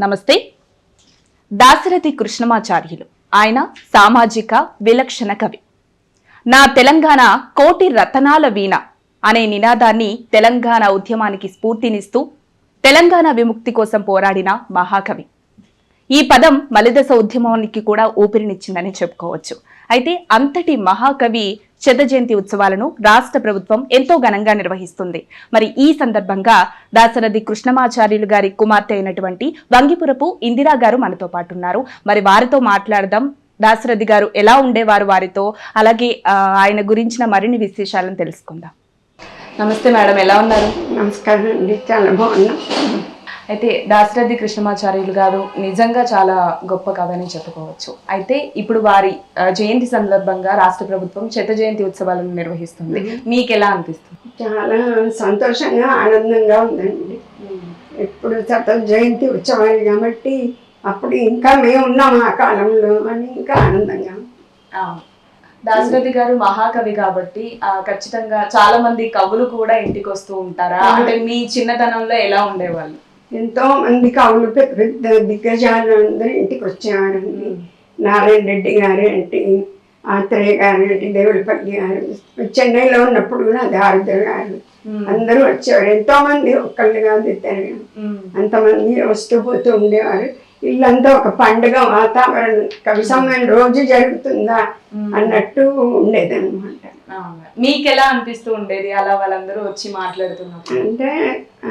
నమస్తే. దాశరథి కృష్ణమాచార్యులు. ఆయన సామాజిక విలక్షణ కవి. నా తెలంగాణ కోటి రతనాల వీణ అనే నినాదాన్ని తెలంగాణ ఉద్యమానికి స్ఫూర్తినిస్తూ తెలంగాణ విముక్తి కోసం పోరాడిన మహాకవి. ఈ పదం మలిదశ ఉద్యమానికి కూడా ఊపిరినిచ్చిందని చెప్పుకోవచ్చు. అయితే అంతటి మహాకవి శత జయంతి ఉత్సవాలను రాష్ట్ర ప్రభుత్వం ఎంతో ఘనంగా నిర్వహిస్తుంది. మరి ఈ సందర్భంగా దాశరథి కృష్ణమాచార్యులు గారి కుమార్తె అయినటువంటి వంగిపురపు ఇందిరా గారు మనతో పాటు ఉన్నారు మరి వారితో మాట్లాడదాం. దాశరథి గారు ఎలా ఉండేవారు వారితో? అలాగే ఆయన గురించిన మరిన్ని విశేషాలను తెలుసుకుందాం. నమస్తే మేడం ఎలా ఉన్నారు? నమస్కారం అండి. చాలా బాగున్నా. అయితే దాశరథి కృష్ణమాచార్యులు గారు నిజంగా చాలా గొప్ప కవి అని చెప్పుకోవచ్చు. అయితే ఇప్పుడు వారి జయంతి సందర్భంగా రాష్ట్ర ప్రభుత్వం శత జయంతి ఉత్సవాలను నిర్వహిస్తుంది. మీకు ఎలా అనిపిస్తుంది? చాలా సంతోషంగా ఆనందంగా ఉందండి. ఇప్పుడు శత జయంతి ఉత్సవాలు కాబట్టి అప్పుడు ఇంకా మేము ఉన్నాం ఆ కాలంలో అని ఇంకా ఆనందంగా దాశరథి గారు మహాకవి కాబట్టి ఖచ్చితంగా చాలా మంది కవులు కూడా ఇంటికి వస్తూ ఉంటారా అంటే మీ చిన్నతనంలో ఎలా ఉండేవాళ్ళు? ఎంతో మంది కవులు పెద్ద పెద్ద దిగ్గజాలు అందరూ ఇంటికి వచ్చేవారండి నారాయణ రెడ్డి గారు ఏంటి ఆత్రేయ గారు ఏంటి దేవులపల్లి గారు. చెన్నైలో ఉన్నప్పుడు కూడా దారిద్ర గారు. అందరూ వచ్చేవారు. ఎంతో మంది ఒక్కళ్ళు కాదు ఇద్దరు అంతమంది వస్తూ పోతూ ఉండేవారు. ఇల్లంతా ఒక పండుగ వాతావరణం. కవి సమ్మేళనం రోజు జరుగుతుందా అన్నట్టు ఉండేదన్నమాట. మీకు ఎలా అనిపిస్తూ ఉండేది? అలా వాళ్ళందరూ వచ్చి మాట్లాడుతున్నప్పుడు? అంటే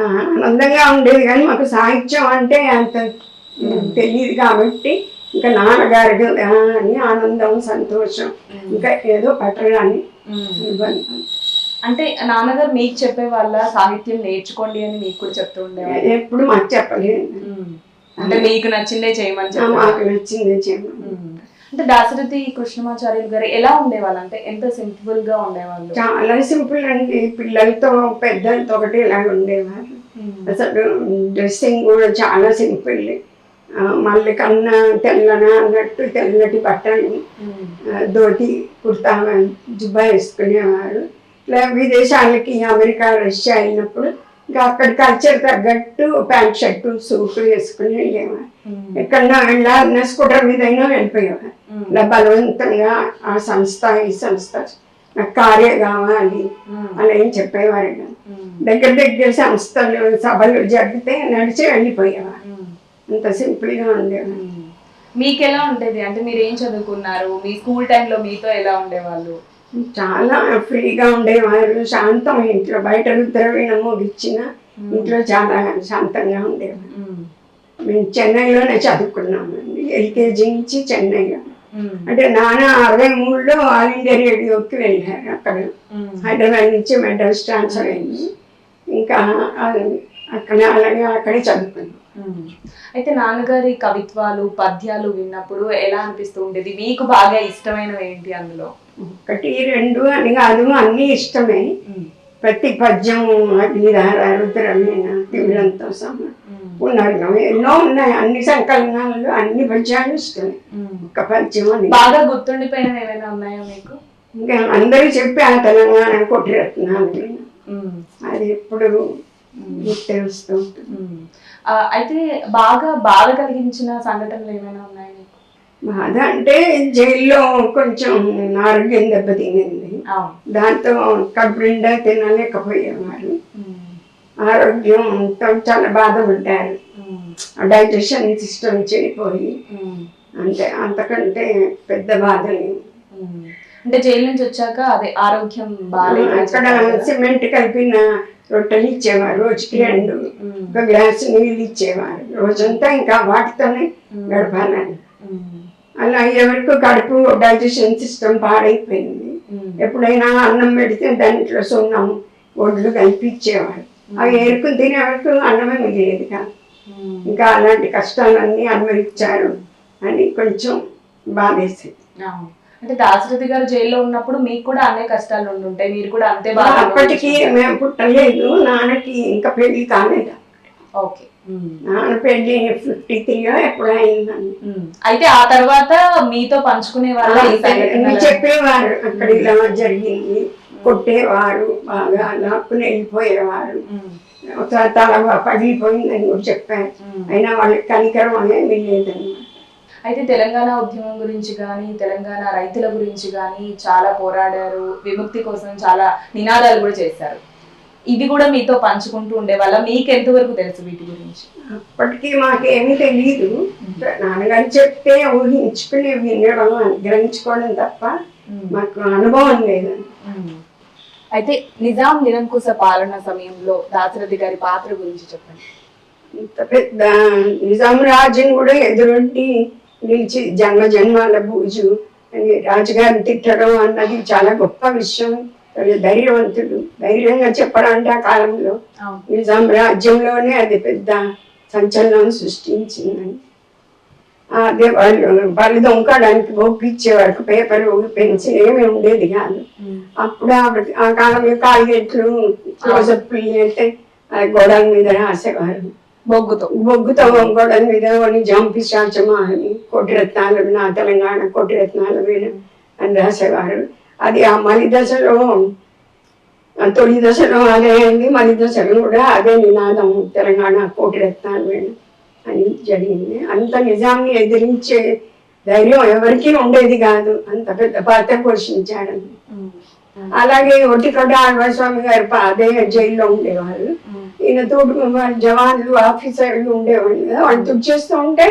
ఆనందంగా ఉండేది కానీ మాకు సాహిత్యం అంటే అంత తెలియదు కాబట్టి ఇంకా నాన్నగారు అని ఆనందం సంతోషం ఇంకా ఏదో పట్టడాన్ని. అంటే నాన్నగారు మీకు చెప్పే వాళ్ళ సాహిత్యం నేర్చుకోండి అని మీకు కూడా చెప్తూ ఉండేవారు. ఎప్పుడు మాకు చెప్పలేదు. అంటే మీకు నచ్చిందే చేయమని ఆ, చెప్పారు. మాకు నచ్చింది చేయమని. అంటే దాశరథి కృష్ణమాచార్యులు గారు ఎలా ఉండేవాళ్ళు? అంటే ఎంత సింపుల్గా ఉండేవాళ్ళు? చాలా సింపుల్ అండి. పిల్లలతో పెద్దలతో ఒకటి ఇలా ఉండేవారు. అసలు డ్రెస్సింగ్ కూడా చాలా సింపుల్. మళ్ళీ కన్నా తెల్లన అన్నట్టు తెల్లటి బట్టలు ఆ, ధోతి కుర్తా జుబ్బా వేసుకునేవారు. ఇలా విదేశాలకి అమెరికా రష్యా వెళ్ళినప్పుడు ఇంకా అక్కడ కల్చర్ తగ్గట్టు ప్యాంట్ షర్టు సూట్ వేసుకుని వెళ్ళేవారు. ఎక్కడన్నా వెళ్ళాలన్నా స్కూటర్ మీద అయినా వెళ్ళిపోయేవారు ఇలా బలవంతంగా ఆ సంస్థ ఈ సంస్థ నాకు కారే కావాలి అని ఏం చెప్పేవారు. దగ్గర దగ్గర సంస్థలు సభలు జరిగితే నడిచి వెళ్ళిపోయేవారు. అంత సింపుల్గా ఉండేవారు. మీకు ఎలా ఉండేది? అంటే మీరు ఏం చదువుకున్నారు? మీ స్కూల్ టైంలో మీతో ఎలా ఉండేవాళ్ళు? చాలా ఫ్రీగా ఉండేవారు శాంతం ఇంట్లో బయట రుద్రవీణ ఇచ్చిన ఇంట్లో చాలా శాంతంగా ఉండేవారు. మేము. చెన్నైలోనే చదువుకున్నామండి ఎల్కేజీ నుంచి చెన్నైలో. అంటే నాన్న అరవై మూడులో ఆల్ ఇండియా రేడియోకి వెళ్ళారు అక్కడ. హైదరాబాద్ నుంచి మెడ్రాస్ ట్రాన్స్ఫర్ అయింది ఇంకా అక్కడ అలాగే అక్కడే చదువుకున్నాం. అయితే నాన్నగారి కవిత్వాలు పద్యాలు విన్నప్పుడు ఎలా అనిపిస్తూ ఉండేది? మీకు బాగా ఇష్టమైనవి ఏంటి అందులో? ఒకటి రెండు అని కాదు అన్నీ ఇష్టమే. ప్రతి పద్యం అగ్నిధార తిమిరంతో సమ పునర్గం ఎన్నో ఉన్నాయి. అన్ని సంకలనాలు అన్ని పద్యాలు ఇష్టమే. ఒక పద్యం అని. బాగా గుర్తుండిపోయినవి ఏమైనా ఉన్నాయా మీకు? ఇంకా అందరూ చెప్పి ఆ తెలంగాణ కొట్టి రత్నాలు. అది ఎప్పుడు. ఆ, అయితే బాగా బాధ కలిగించిన సంఘటనలు ఏమైనా బాధ అంటే జైల్లో కొంచెం ఆరోగ్యం దెబ్బతినింది. దాంతో కడుపు నిండా తినలేకపోయేవారు. ఆరోగ్యంతో చాలా బాధపడ్డారు. ఉమ్. డైజెషన్ సిస్టమ్ చెడిపోయి. అంటే అంతకంటే పెద్ద బాధ లేదు. అంటే జైలు నుంచి వచ్చాక అదే ఆరోగ్యం బాగాలేదు అక్కడ సిమెంట్ కలిపిన రొట్టెలు ఇచ్చేవారు రోజుకి రెండు. ఒక గ్లాసు నీళ్ళు ఇచ్చేవారు. రోజంతా ఇంకా వాటితోనే గడపాలని. అలా ఎవరికి కడుపు డైజెషన్ సిస్టమ్ పాడైపోయింది. ఎప్పుడైనా అన్నం పెడితే దాంట్లో సున్నం ఒడ్లు కలిపి ఇచ్చేవారు అవి ఏరుకుని తినే వరకు అన్నమే మిగిలేదు కాదు. ఇంకా అలాంటి కష్టాలన్నీ అనుభవించారు అని కొంచెం బాధేసింది. అంటే దాశరథి గారు జైల్లో ఉన్నప్పుడు మీకు కూడా అనే కష్టాలు ఉండుంటాయి. మీరు కూడా అంతే బాగా అప్పటికి మేము పుట్టలేదు. నాన్నకి ఇంకా పెళ్ళి కాలేదు. ఓకే. ఫిఫ్టీ త్రీలో ఎప్పుడు అయిందండి అయితే ఆ తర్వాత మీతో పంచుకునే వాళ్ళ? చెప్పేవారు అక్కడ ఇలా జరిగింది కొట్టేవారు బాగా లాక్కుని వెళ్ళిపోయేవారు. తల పగిలిపోయిందని కూడా చెప్పారు. అయినా వాళ్ళకి కనికరం అనేది లేదన్నమాట. అయితే తెలంగాణ ఉద్యమం గురించి కానీ తెలంగాణ రైతుల గురించి కానీ చాలా పోరాడారు విముక్తి కోసం చాలా నినాదాలు కూడా చేశారు. ఇవి కూడా మీతో పంచుకుంటూ ఉండేవాళ్ళ. మీకు ఎంతవరకు తెలుసు వీటి గురించి? అప్పటికి మాకేమీ తెలియదు నాన్నగారు చెప్తే ఊహించుకుని వినడం గ్రహించుకోవడం తప్ప మాకు అనుభవం లేదండి అయితే నిజాం నిరంకుశ పాలన సమయంలో దాశరథి గారి పాత్ర గురించి చెప్పండి. ఇంత పెద్ద నిజాం రాజుని కూడా ఎదురొడ్డి నిలిచి జన్మ జన్మాల బూజు రాజుగారిని తిట్టడం అన్నది చాలా గొప్ప విషయం. ధైర్యవంతుడు. ధైర్యంగా చెప్పడం అంటే ఆ కాలంలో నిజాం రాజ్యంలోనే అది పెద్ద సంచలనం సృష్టించిందని అదే వాళ్ళు వాళ్ళు దొంకడానికి బొగ్గు ఇచ్చేవారు పేపర్ పెన్సిల్ ఏమీ ఉండేది కాదు. అప్పుడు ఆ కాలంలో కాగిట్లు క్లోజప్లు అయితే ఆ గోడల మీద రాసేవారు. బొగ్గుతో. బొగ్గుతో గోడల మీద కొన్ని జంపి శాచమా అని కోటిరత్నాలు నా తెలంగాణ కోటిరత్నాలు మీద అని రాసేవారు. అది ఆ మలి దశలో తొలి దశలో అదే అయింది. మలి దశలో కూడా అదే నినాదం. తెలంగాణ కోటిరత్నాలు మీద అని జరిగింది. అంత నిజాన్ని ఎదిరించే ధైర్యం ఎవరికీ ఉండేది కాదు. అంత పెద్ద పాత్ర పోషించాడు. అలాగే ఒటికొండ ఆళ్వాస్వామి గారు అదే జైల్లో ఉండేవారు ఈయన తోటి వాళ్ళ జవాన్లు ఆఫీసర్లు ఉండేవాళ్ళు. కదా వాళ్ళు తుడిచేస్తూ ఉంటే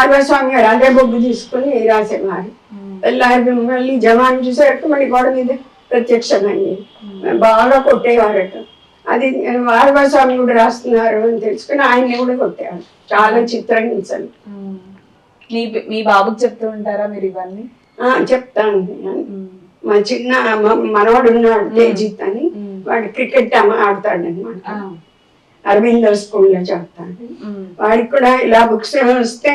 ఆళ్వాస్వామి గారు అదే బొగ్గు తీసుకుని రాసేవారు. తెల్లారి మళ్ళీ జవాన్ చూసేటట్టు మళ్ళీ గోడ మీద ప్రత్యక్షమైంది బాగా కొట్టేవారట అది ఆళ్వాస్వామి కూడా రాస్తున్నారు అని తెలుసుకుని ఆయన్ని కూడా కొట్టేవారు చాలా చిత్రహింసలు మీ మీ బాబుకి చెప్తూ ఉంటారా మీరు ఇవన్నీ ఆ, చెప్తాను. మా చిన్న మనవడు ఉన్నాడు తేజిత్ అని వాడు క్రికెట్ ఆడతాడు అనమాట అరవింద స్కూల్లో చదువుతాడు వాడికి కూడా ఇలా బుక్స్ వస్తే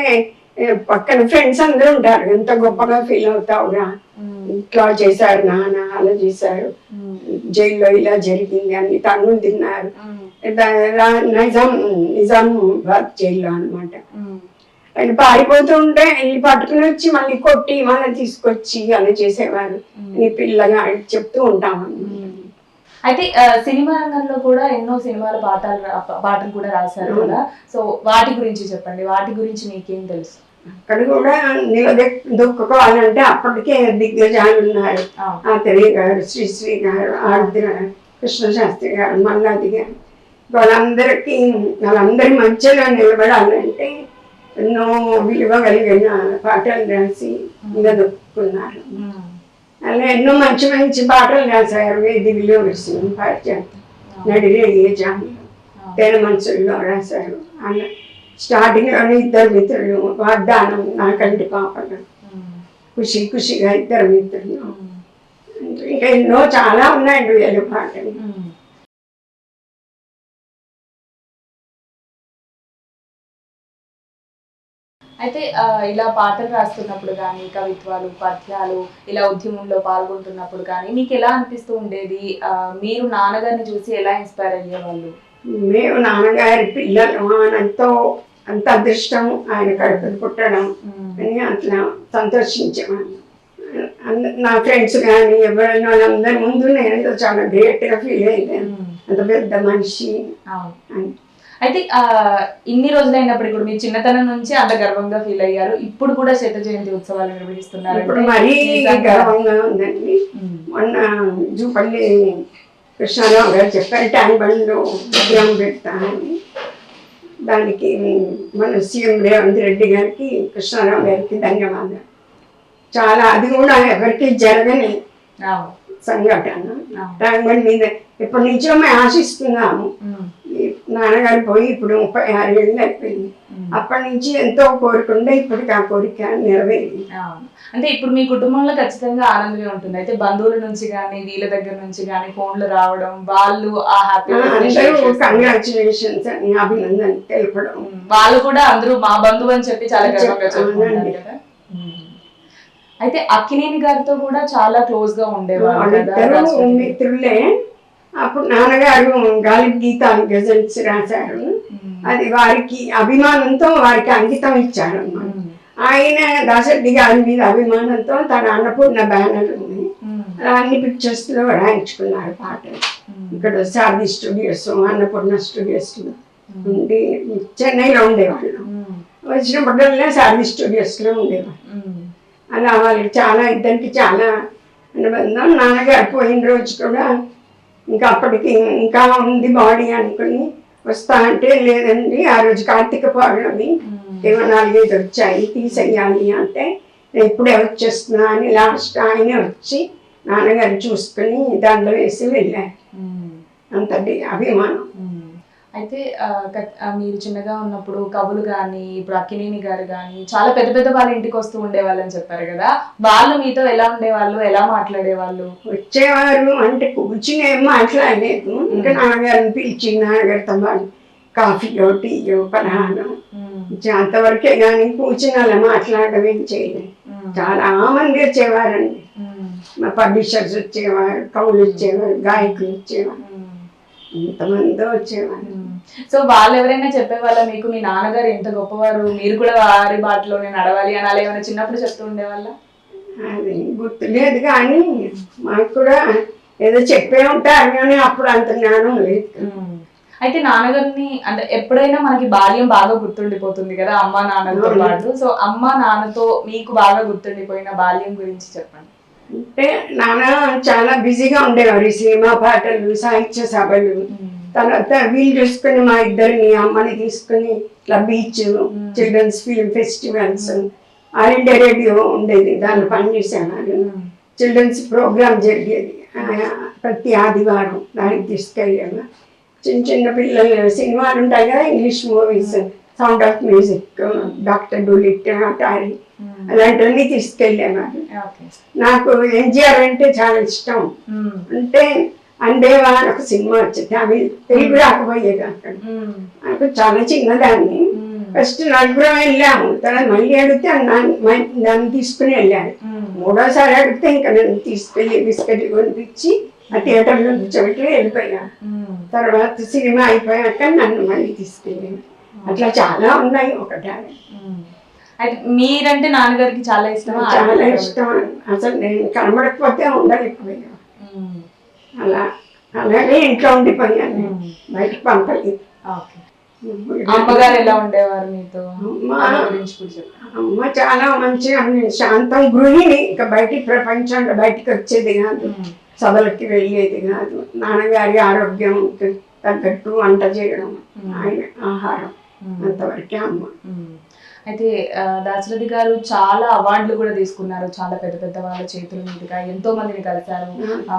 పక్కన ఫ్రెండ్స్ అందరూ ఉంటారు. ఎంత గొప్పగా ఫీల్ అవుతావురా ఇట్లా చేశారు నాన్న అలా చేశారు. జైల్లో ఇలా జరిగింది అన్ని తన్నులు తిన్నారు. రా- నిజాం నిజామాబాద్ జైల్లో అన్నమాట. ఆయన పారిపోతూ ఉంటే వెళ్ళి పట్టుకుని వచ్చి మళ్ళీ కొట్టి మళ్ళీ తీసుకొచ్చి అలా చేసేవారు. నీ పిల్లగా చెప్తూ ఉంటాం అయితే సినిమా రంగంలో కూడా ఎన్నో సినిమాల పాటలు రా- పాటలు కూడా రాశారు కదా. సో వాటి గురించి చెప్పండి. వాటి గురించి మీకేం తెలుసు? అక్కడ కూడా నిలదొక్కుకోవాలంటే అప్పటికే దిగ్గజాలు ఉన్నారు ఆ. ఆత్రేయ గారు శ్రీశ్రీ గారు ఆర్ద్ర కృష్ణశాస్త్రి గారు మల్లాది గారు. వాళ్ళందరికీ వాళ్ళందరి మధ్యలో నిలబడాలంటే ఎన్నో విలువ కలిగిన పాటలు రాసి నిలదొక్కున్నారు అలా ఎన్నో మంచి మంచి పాటలు రాశారు. వేది విలువలసి పాఠ్యాలు నడిరే ఏ జాములు తేన మనసుల్లో రాశారు. అన్న స్టార్టింగ్లోనే ఇద్దరు మిత్రులు వాగ్దానం నాకంటి పాపలు. ఖుషి ఖుషిగా ఇద్దరు మిత్రులు. ఇంకా ఎన్నో చాలా ఉన్నాయండి వేలు పాటలు. అయితే ఇలా పాటలు రాస్తున్నప్పుడు కానీ కవిత్వాలు పద్యాలు ఇలా ఉద్యమంలో పాల్గొంటున్నప్పుడు కానీ మీకు ఎలా అనిపిస్తూ ఉండేది? మీరు నాన్నగారిని చూసి ఎలా ఇన్స్పైర్ అయ్యేవాళ్ళు? మేము నాన్నగారి పిల్లలు ఆయనతో అంత అదృష్టం ఆయన కడుపులు పుట్టడం అని అట్లా సంతోషించేవాడిని నా ఫ్రెండ్స్ కానీ ఎవరైనా వాళ్ళందరి ముందు నేను చాలా గ్రేట్గా ఫీల్ అయ్యాను అంత పెద్ద మనిషి అని. అయితే ఆ ఇన్ని రోజులైనప్పటికీ కూడా మీరు చిన్నతనం నుంచి అంత గర్వంగా ఫీల్ అయ్యారు. ఇప్పుడు కూడా శత జయంతి ఉత్సవాలు నిర్వహిస్తున్నారు ఇప్పుడు మరీ గర్వంగా ఉందండి. మొన్న జూపల్లి కృష్ణారావు గారు చెప్పారు ట్యాంక్ బండ్లో ఉద్యమం పెడతానని. దానికి మన సీఎం రేవంత్ రెడ్డి గారికి కృష్ణారావు గారికి ధన్యవాదాలు. చాలా అది కూడా ఎవరికి జరగని సంఘటన. ట్యాంక్ బండ్ మీద ఎప్పటి నుంచో మేము ఆశిస్తున్నాము. నాన్నగారు పోయి ఇప్పుడు ముప్పై ఆరు ఏళ్ళు అయిపోయింది. అప్పటి నుంచి ఎంతో కోరుకుంటే ఇప్పటికి ఆ కోరిక నెరవేరింది. అంటే ఇప్పుడు మీ కుటుంబంలో ఖచ్చితంగా ఆనందమే ఉంటుంది అయితే బంధువుల నుంచి కానీ వీళ్ళ దగ్గర నుంచి కానీ ఫోన్లు రావడం వాళ్ళు ఆ హ్యాపీ కంగ్రాచులేషన్స్ అని అభినందన తెలపడం వాళ్ళు కూడా అందరూ మా బంధువు అని చెప్పి చాలా గర్వంగా చెప్- చెప్పుకుంటారు అవునండి. కదా ఉమ్. అయితే అక్కినేని గారితో కూడా చాలా క్లోజ్గా ఉండేవాళ్ళు. మిత్రులే అప్పుడు నాన్నగారు గాలిబ్ గీతాలు గజల్స్ రాశారు. అది వారికి అభిమానంతో వారికి అంకితం ఇచ్చారు అన్నమాట. ఆయన దాసరెడ్డి గారి మీద అభిమానంతో తన అన్నపూర్ణ బ్యానర్ ఉంది. అన్ని పిక్చర్స్లో రాయించుకున్నారు పాటలు. ఇక్కడ శారది స్టూడియోస్ అన్నపూర్ణ స్టూడియోస్ ఉండి చెన్నైలో ఉండేవాళ్ళు. వచ్చినప్పుడల్లా శారది స్టూడియోస్లో ఉండేవాళ్ళు. అలా వాళ్ళకి చాలా ఇద్దరికి చాలా అనుబంధం. నాన్నగారు పోయిన రోజు కూడా ఇంకా అప్పటికి ఇంకా ఉంది బాడీ అనుకుని వస్తా అంటే లేదండి. ఆ రోజు కార్తీక పౌర్ణమి. ఏమో నాలుగైదు వచ్చాయి. తీసేయాలి అంటే "నేను ఇప్పుడే వచ్చేస్తున్నా అని లాస్ట్ ఆయన వచ్చి నాన్నగారు చూసుకుని దండ వేసి వెళ్ళారు. అంత అభిమానం. అయితే మీరు చిన్నగా ఉన్నప్పుడు కవులు కానీ ఇప్పుడు అక్కినేని గారు కానీ చాలా పెద్ద పెద్ద వాళ్ళ ఇంటికి వస్తూ ఉండేవాళ్ళని చెప్పారు కదా. వాళ్ళు మీతో ఎలా ఉండేవాళ్ళు? ఎలా మాట్లాడేవాళ్ళు? వచ్చేవారు అంటే కూర్చుని ఏం మాట్లాడలేదు. ఇంకా నాన్నగారిని పిలిచి నాన్నగారితో పాటు కాఫీయో టీయో పలహారం అంతవరకే కానీ కూర్చుని అలా మాట్లాడడం ఏం చేయలేదు. చాలా మంది వచ్చేవారండి మా పబ్లిషర్స్ వచ్చేవారు కవులు వచ్చేవారు గాయకులు వచ్చేవారు. ఇంతమంది వచ్చేవారు సో వాళ్ళు ఎవరైనా చెప్పేవాళ్ళ మీకు మీ నాన్నగారు ఎంత గొప్పవారు? మీరు కూడా వారి బాటలోనే నడవాలి అని అలా ఏమైనా చిన్నప్పుడు చెప్తూ ఉండేవాళ్ళ? అది గుర్తులేదు కానీ మాకు కూడా ఏదో చెప్పే ఉంటారు కానీ అప్పుడు అంత జ్ఞానం లేదు. అయితే నాన్నగారిని అంటే ఎప్పుడైనా మనకి బాల్యం బాగా గుర్తుండిపోతుంది కదా అమ్మ నాన్నతో పాటు. సో అమ్మ నాన్నతో మీకు బాగా గుర్తుండిపోయిన బాల్యం గురించి చెప్పండి. అంటే నాన్న చాలా బిజీగా ఉండేవారు ఈ సినిమా పాటలు సాహిత్య సభలు. తర్వాత వీలు చూసుకుని మా ఇద్దరిని అమ్మని తీసుకుని ఇట్లా beach children's film festivals all India radio ఉండేది. దానిలో పనిచేసేవారు. చిల్డ్రన్స్ ప్రోగ్రామ్ జరిగేది. ప్రతి ఆదివారం దానికి తీసుకెళ్ళాము చిన్న చిన్న పిల్లలు సినిమాలు ఉంటాయి కదా English movies sound of music doctor Dolittle అటారి అలాంటివన్నీ తీసుకెళ్ళేవారు నాకు ఎన్జిఆర్ అంటే చాలా ఇష్టం. అంటే అందేవా అని ఒక సినిమా వచ్చింది. అవి తెలుగు రాకపోయేది అక్కడ. నాకు చాలా చిన్నదాన్ని. ఫస్ట్ నలుగురం వెళ్ళాము. తర్వాత మళ్ళీ అడిగితే నన్ను తీసుకుని వెళ్ళారు మూడోసారి అడిగితే ఇంకా నన్ను తీసుకెళ్ళి బిస్కెట్ కొనిపించి ఆ థియేటర్లో కూర్చోబెట్టి వెళ్ళిపోయాను తర్వాత సినిమా అయిపోయాక నన్ను మళ్ళీ తీసుకెళ్ళాను అట్లా చాలా ఉన్నాయి ఒకటి అయితే మీరంటే నాన్నగారికి చాలా ఇష్టమా? చాలా ఇష్టం అసలు నేను కనబడకపోతే ఉండలేకపోయాను అలా అలాగే ఇంట్లో ఉండిపోయాను. బయటకు పంపలేదు ఓకే. అమ్మగారు ఎలా ఉండేవారు మీతో? అమ్మ చాలా మంచిగా. శాంతం గృహిణి. ఇంకా బయటికి ప్రపంచంలో బయటికి వచ్చేది కాదు. సభలకి వెళ్ళేది కాదు. నాన్నగారి ఆరోగ్యం తగ్గట్టు వంట చేయడం. ఆయన ఆహారం. అంతవరకే అమ్మ. మ్మ్. అయితే దాశరథి గారు చాలా అవార్డులు కూడా తీసుకున్నారు. చాలా పెద్ద పెద్ద వాళ్ళ చేతుల మీదుగా ఎంతో మందిని కలిశారు.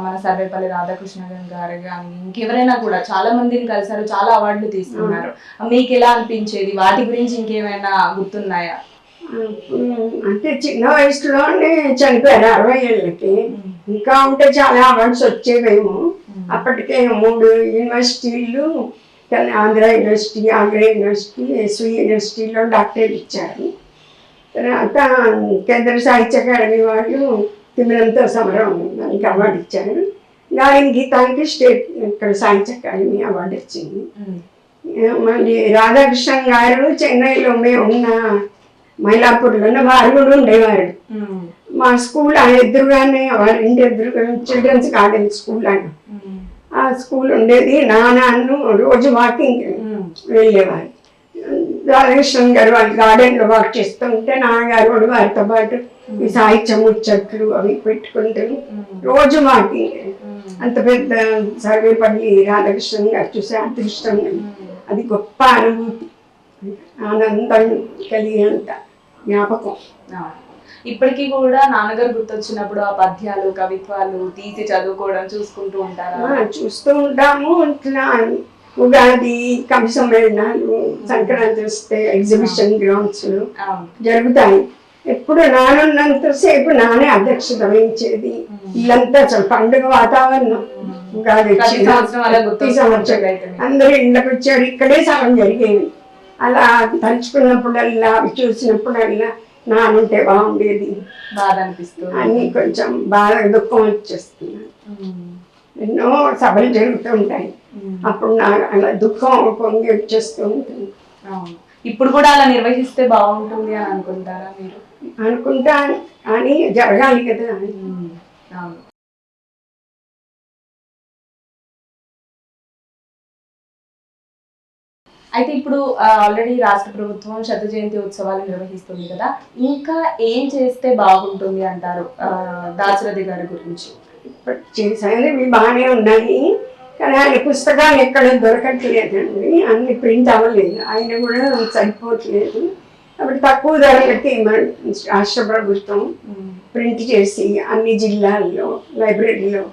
మన సర్వేపల్లి రాధాకృష్ణ గారు కానీ ఇంకెవరైనా కూడా చాలా మందిని కలిశారు చాలా అవార్డులు తీసుకున్నారు. మీకు ఎలా అనిపించేది? వాటి గురించి ఇంకేమైనా గుర్తున్నాయా? అంటే చిన్న వయసులోనే చనిపోయారు అరవై ఏళ్ళకి. ఇంకా ఉంటే చాలా అవార్డ్స్ వచ్చేవేమో. అప్పటికే మూడు యూనివర్సిటీలు తెల- Andhra university Andhra university SV యూనివర్సిటీలో డాక్టరేట్ ఇచ్చారు. తర్వాత కేంద్ర సాహిత్య అకాడమీ వాళ్ళు తిమిరంతో సమరం దానికి అవార్డు ఇచ్చారు. గాయని గీతానికి స్టేట్ ఇక్కడ సాహిత్య అకాడమీ అవార్డు వచ్చింది మళ్ళీ రాధాకృష్ణన్ గారు చెన్నైలో మేము ఉన్న మైలాపూర్లోనే వారు కూడా ఉండేవారు. మా స్కూల్ ఆ ఎదురుగానే వారి ఇంటి ఎదురుగా చిల్డ్రన్స్ గార్డెన్ స్కూల్ అని. ఆ స్కూల్ ఉండేది. నాన్న రోజు వాకింగ్ వెళ్ళేవారు. రాధాకృష్ణన్ గారు వాళ్ళ గార్డెన్లో వాక్ చేస్తుంటే నాన్నగారు కూడా వారితో పాటు ఈ సాహిత్య ముచ్చట్లు అవి పెట్టుకుంటూ రోజు వాకింగ్. అంత పెద్ద సర్వేపల్లి రాధాకృష్ణన్ గారు చూసే అదృష్టం. అది గొప్ప అనుభూతి ఆనందం కలిగేంత జ్ఞాపకం. ఇప్పటికీ కూడా నాన్నగారు గుర్తొచ్చినప్పుడు ఆ పద్యాలు కవిత్వాలు తీసి చదువుకోవడం చూసుకుంటూ ఉంటారా? చూస్తూ ఉంటాము. ఇట్లా ఉగాది కవి సమ్మేళనాలు సంక్రాంతి వస్తే ఎగ్జిబిషన్ గ్రౌండ్స్ జరుగుతాయి. ఎప్పుడు నానున్నంతసేపు నానే అధ్యక్షత వహించేది. ఇల్లంతా పండుగ వాతావరణం. ఉగాది ప్రతి సంవత్సరం. అందరూ ఇళ్ళకి వచ్చారు. ఇక్కడే సగం జరిగేవి అలా తలుచుకున్నప్పుడల్లా చూసినప్పుడల్లా నానుంటే బాగుండేది. బాధ అనిపిస్తుంది అని కొంచెం బాగా దుఃఖం వచ్చేస్తున్నాను ఉమ్. ఎన్నో సభలు జరుగుతూ ఉంటాయి. ఉమ్. అప్పుడు నా అలా దుఃఖం పొంగి వచ్చేస్తూ ఉంటుంది. ఇప్పుడు కూడా అలా నిర్వహిస్తే బాగుంటుంది అని అనుకుంటారా మీరు? అనుకుంటా కానీ జరగాలి కదా. అవును. అయితే ఇప్పుడు ఆల్రెడీ రాష్ట్ర ప్రభుత్వం శత జయంతి ఉత్సవాలు నిర్వహిస్తుంది కదా ఇంకా ఏం చేస్తే బాగుంటుంది అంటారు దాశరథి గారి గురించి? ఇవి బాగానే ఉన్నాయి కానీ ఆయన పుస్తకాలు ఎక్కడ దొరకట్లేదండి అన్ని ప్రింట్ అవ్వలేదు ఆయన కూడా సరిపోవట్లేదు. కాబట్టి తక్కువ ధరలకి మన రాష్ట్ర ప్రభుత్వం ప్రింట్ చేసి అన్ని జిల్లాల్లో లైబ్రరీలో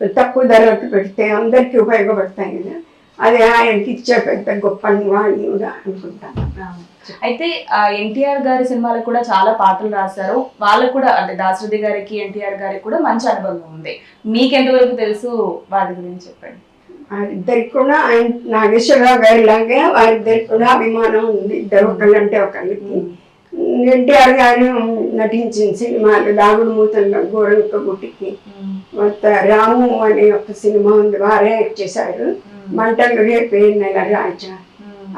తక్కువ ధరలకు పెడితే అందరికీ ఉపయోగపడతాయి కదా. అది ఆయనకి ఇచ్చే పెద్ద గొప్ప కూడా అనుకుంటాను. అయితే ఎన్టీఆర్ గారి సినిమాలకు కూడా చాలా పాటలు రాశారు. వాళ్ళకు కూడా అంటే దాశరథి గారికి ఎన్టీఆర్ గారికి కూడా మంచి అనుబంధం ఉంది. మీకు ఎంతవరకు తెలుసు వాటి గురించి చెప్పండి? వారిద్దరికి కూడా ఆయన నాగేశ్వరరావు గారి లాగే వారిద్దరికి కూడా అభిమానం ఉంది. ఇద్దరు ఒకళ్ళంటే ఒకళ్ళకి. ఎన్టీఆర్ గారు నటించిన సినిమాలు దాగుడు మూతల్లో గోరంక గుట్టికి మొత్త రాము అనే ఒక సినిమా ఉంది. వారే యాక్ట్ చేశారు. మంటలు రేపే నెల రాజా.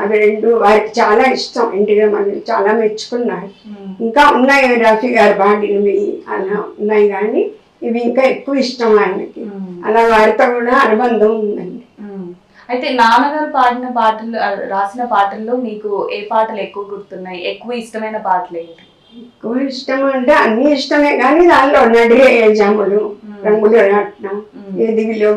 అవి రెండు వారికి చాలా ఇష్టం. ఎన్టీఆర్ మనకి చాలా మెచ్చుకున్నారు. ఇంకా ఉన్నాయి రఫీ గారు పాడినవి అలా ఉన్నాయి కానీ ఇవి ఇంకా ఎక్కువ ఇష్టం ఆయనకి. అలా వారితో కూడా అనుబంధం ఉందండి. అయితే నాన్నగారు పాడిన పాటలు రాసిన పాటల్లో మీకు ఏ పాటలు ఎక్కువ గుర్తున్నాయి? ఎక్కువ ఇష్టమైన పాటలు ఏంటి? ఎక్కువ ఇష్టం అంటే అన్ని ఇష్టమే కానీ దానిలో నడిగే జాములు రంగుల రాట్నం ఏ దివిలో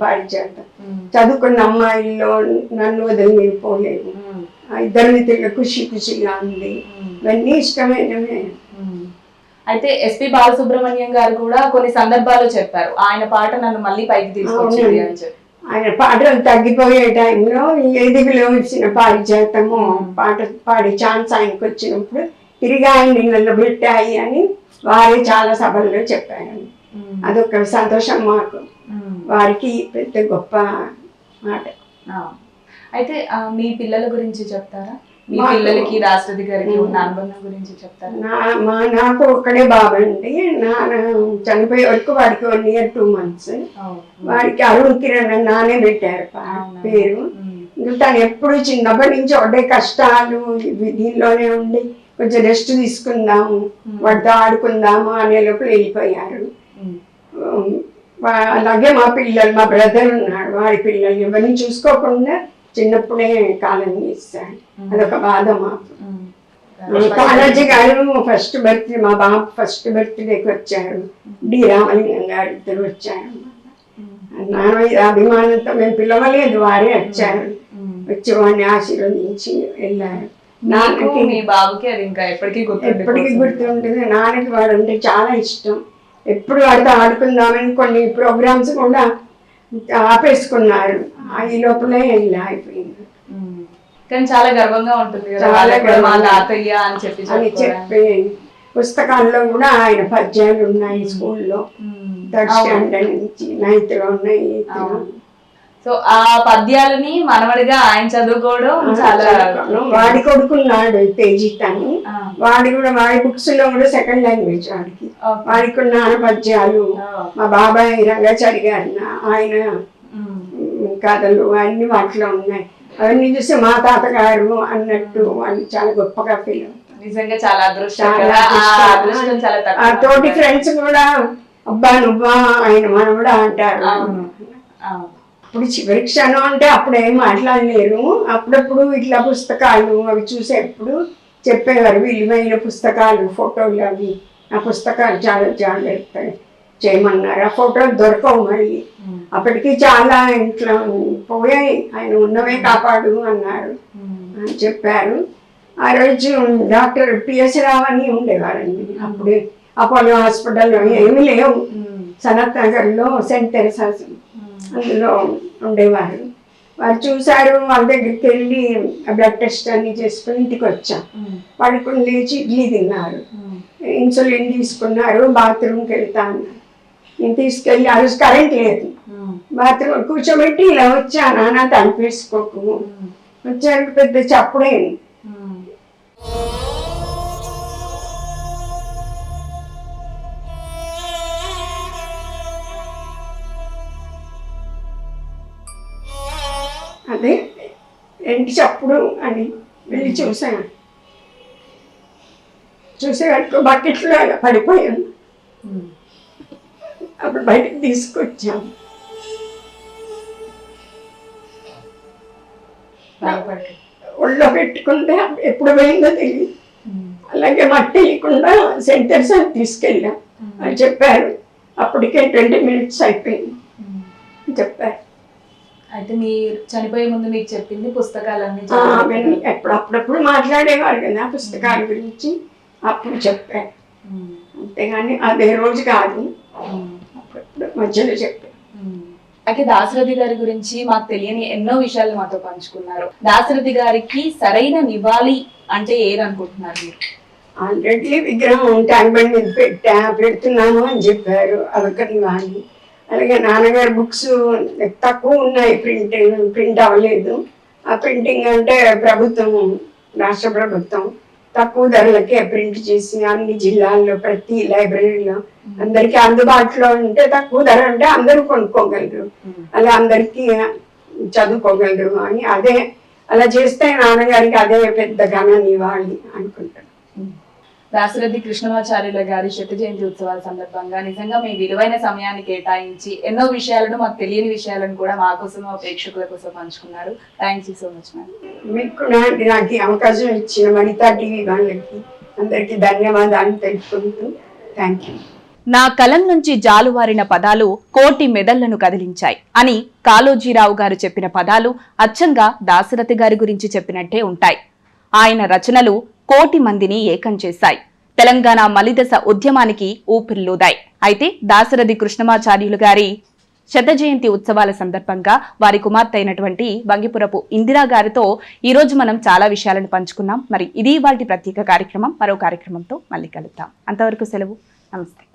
పారిచేత మ్మ్. చదువుకున్న అమ్మాయిల్లో నన్ను వదిలి మీరు పోలేదు మ్మ్. ఆ ఇద్దరు మిత్రులు ఖుషి ఖుషిగా ఉంది. ఇవన్నీ ఇష్టమైనవే. అయితే ఎస్పి బాలసుబ్రహ్మణ్యం గారు కూడా కొన్ని సందర్భాల్లో చెప్పారు ఆయన పాట నన్ను మళ్ళీ పైకి తీసుకొచ్చింది. అని చెప్పి ఆయన పాటలు తగ్గిపోయే టైంలో ఎదిగిలో ఇచ్చిన పారిజాతము పాట పాడే ఛాన్స్ ఆయనకు వచ్చినప్పుడు తిరిగి ఆయన్ని నిలబెట్టాయి అని వారే చాలా సభల్లో చెప్పారు. అదొక సంతోషం మాకు. వారికి పెద్ద గొప్ప మాట. అయితే మీ పిల్లల గురించి చెప్తారా? మీ పిల్లలకి రాష్ట్రపతి గారికి ఉన్న అనుబంధం గురించి చెప్తారా? నా మా నాకు ఒక్కడే బాబండి నాన్న చనిపోయే వరకు వాడికి వన్ ఇయర్ టూ మంత్స్. వాడికి అరుణ్ కిరణ్ నానే పెట్టారు. పేరు. తను ఎప్పుడు చిన్నప్పటి నుంచి ఒకటే కష్టాలు దీనిలోనే ఉండి కొంచెం రెస్ట్ తీసుకుందాము వాడితో ఆడుకుందాము అనే లోపల వెళ్ళిపోయారు. అలాగే మా పిల్లలు మా బ్రదర్ ఉన్నాడు వాడి పిల్లలు ఎవరిని చూసుకోకుండా చిన్నప్పుడే కాలం చేస్తాడు అదొక బాధ మాకు. కాళాజీ గారు ఫస్ట్ బర్త్డే మా బాబు ఫస్ట్ బర్త్డేకి వచ్చారు. డి రామలింగం గారు ఇద్దరు వచ్చారు. మీద అభిమానంతో మేము పిలవలేదు వారే వచ్చారు. వచ్చి వాడిని ఆశీర్వదించి వెళ్ళారు. నాన్నకి మీ బాబుకి అది ఇంకా ఎప్పటికీ ఎప్పటికీ గుర్తుండిపోతుంది. గుర్తుంటుంది. నాన్నకి వాడు అంటే చాలా ఇష్టం. ఎప్పుడు వాడితో ఆడుకుందామని కొన్ని ప్రోగ్రామ్స్ కూడా ఆపేసుకున్నారు ఈ లోపలే ఇలా అయిపోయింది. కానీ చాలా గర్వంగా ఉంటుంది చాలా మా. తాతయ్య అని చెప్పి అని చెప్పుకోవడానికి. చెప్పి పుస్తకాల్లో కూడా ఆయన పద్యాలు ఉన్నాయి స్కూల్లో మ్మ్. థర్డ్ అవును. స్టాండర్డ్ నుంచి నైన్త్లో ఉన్నాయి. సో ఆ పద్యాలని మనవడిగా ఆయన చదువుకోవడం చాలా వాడి కొడుకున్నాడు తేజిత్ అని వాడి కూడా వాడి బుక్స్లో కూడా సెకండ్ లాంగ్వేజ్ వాడికి. వాడికి ఉన్న పద్యాలు మా బాబాయ్ రంగాచారి గారి ఆయన కథలు అన్ని వాటిలో ఉన్నాయి. అవన్నీ చూసి మా తాతగారు అన్నట్టు వాళ్ళు చాలా గొప్పగా ఫీల్ అవుతారు. నిజంగా చాలా అదృష్టం తోటి ఫ్రెండ్స్ కూడా అబ్బా నువ్వా? ఆయన మనవడా అంటారు. ఇప్పుడు చివరి క్షణం అంటే అప్పుడు ఏం మాట్లాడలేరు. అప్పుడప్పుడు ఇట్లా పుస్తకాలు అవి చూసేప్పుడు చెప్పేవారు. విలువైన పుస్తకాలు ఫోటోలు అవి. ఆ పుస్తకాలు చాలా జాగ్రత్త చేయమన్నారు. ఆ ఫోటోలు దొరకవు మళ్ళీ. అప్పటికి చాలా ఇంట్లో పోయాయి. ఆయన ఉన్నవే కాపాడు అన్నారు. అని చెప్పారు. ఆ రోజు డాక్టర్ పిఎస్ రావు అని ఉండేవారండి. అప్పుడు అపోలో హాస్పిటల్లో ఏమీ లేవు. సనత్ నగర్లో సెంట్ తెరసాస్. అందులో ఉండేవారు వారు చూశారు వాళ్ళ దగ్గరికి వెళ్ళి బ్లడ్ టెస్ట్ అన్ని చేసుకుని ఇంటికి వచ్చాం. పడుకుని లేచి ఇడ్లీ తిన్నారు. ఇన్సులిన్ తీసుకున్నారు బాత్రూమ్కి వెళ్తా అన్నారు నేను తీసుకెళ్ళి ఆ రోజు కరెంట్ లేదు. బాత్రూమ్ కూర్చోబెట్టి ఇలా వచ్చా నాన్న తనిపేసుకోకు మ్మ్. వచ్చాక పెద్ద చప్పుడైంది అదే ఏంటి చప్పుడు అని వెళ్ళి చూసాను చూసే వరకు బకెట్లో పడిపోయాను. అప్పుడు బయటకు తీసుకొచ్చాము బాధపడకండి. పెట్టుకుంటే ఎప్పుడు పోయిందో తెలియదు. అలాగే మాకు తెలియకుండా సెంటర్స్ అని తీసుకెళ్ళాం అని చెప్పారు. అప్పటికే ట్వంటీ మినిట్స్ అయిపోయింది. చెప్పారు. అయితే మీరు చనిపోయే ముందు మీకు చెప్పింది పుస్తకాలన్నీ అవన్నీ ఎప్పుడు అప్పుడప్పుడు మాట్లాడేవారు కదా పుస్తకాల గురించి. అప్పుడు చెప్పారు అంతేగాని అదే రోజు కాదు. అప్పుడప్పుడు మధ్యలో చెప్పారు. అయితే దాశరథి గారి గురించి మాకు తెలియని ఎన్నో విషయాలు మాతో పంచుకున్నారు. దాశరథి గారికి సరైన నివాళి అంటే ఏదనుకుంటున్నారు మీరు? ఆల్రెడీ విగ్రహం ట్యాంక్ బండ్ మీద పెట్టా పెడుతున్నాను అని చెప్పారు. అదొకటి వాడి అలాగే నాన్నగారు బుక్స్ తక్కువ ఉన్నాయి ప్రింటింగ్ ప్రింట్ అవ్వలేదు. ఆ ప్రింటింగ్ అంటే ప్రభుత్వం రాష్ట్ర ప్రభుత్వం తక్కువ ధరలకే ప్రింట్ చేసి అన్ని జిల్లాల్లో ప్రతి లైబ్రరీలో అందరికీ అందుబాటులో ఉంటే తక్కువ ధర అంటే అందరూ కొనుక్కోగలరు. అలా అందరికీ చదువుకోగలరు అని అదే అలా చేస్తే నాన్నగారికి అదే పెద్ద ఘన నివాళి అనుకుంటాను దాశరథి కృష్ణమాచార్యుల గారి శత జయంతి ఉత్సవాల సందర్భంగా నిజంగా మీ విలువైన సమయాన్ని కేటాయించి ఎన్నో విషయాలను మాకు తెలియని విషయాలను కూడా మా కోసం మా ప్రేక్షకుల కోసం పంచుకున్నారు. Thank you so much ma'am మీకు నాకు అవకాశం ఇచ్చిన వనితా టీవీ వాళ్ళకి అందరికీ ధన్యవాదాలు తెలుపుకుంటూ. థ్యాంక్ యూ నా కలం నుంచి జాలువారిన పదాలు కోటి మెదళ్ళను కదిలించాయి అని కాళోజీరావు గారు చెప్పిన పదాలు అచ్చంగా దాశరథి గారి గురించి చెప్పినట్టే ఉంటాయి. ఆయన రచనలు కోటి మందిని ఏకం చేశాయి. తెలంగాణ మలిదశ ఉద్యమానికి ఊపిరిలోదాయి. అయితే దాశరథి కృష్ణమాచార్యులు గారి శత జయంతి ఉత్సవాల సందర్భంగా వారి కుమార్తె అయినటువంటి వంగిపురపు ఇందిరా గారితో ఈ రోజు మనం చాలా విషయాలను పంచుకున్నాం. మరి ఇది వాటి ప్రత్యేక కార్యక్రమం. మరో కార్యక్రమంతో మళ్ళీ కలుద్దాం. అంతవరకు సెలవు. నమస్తే.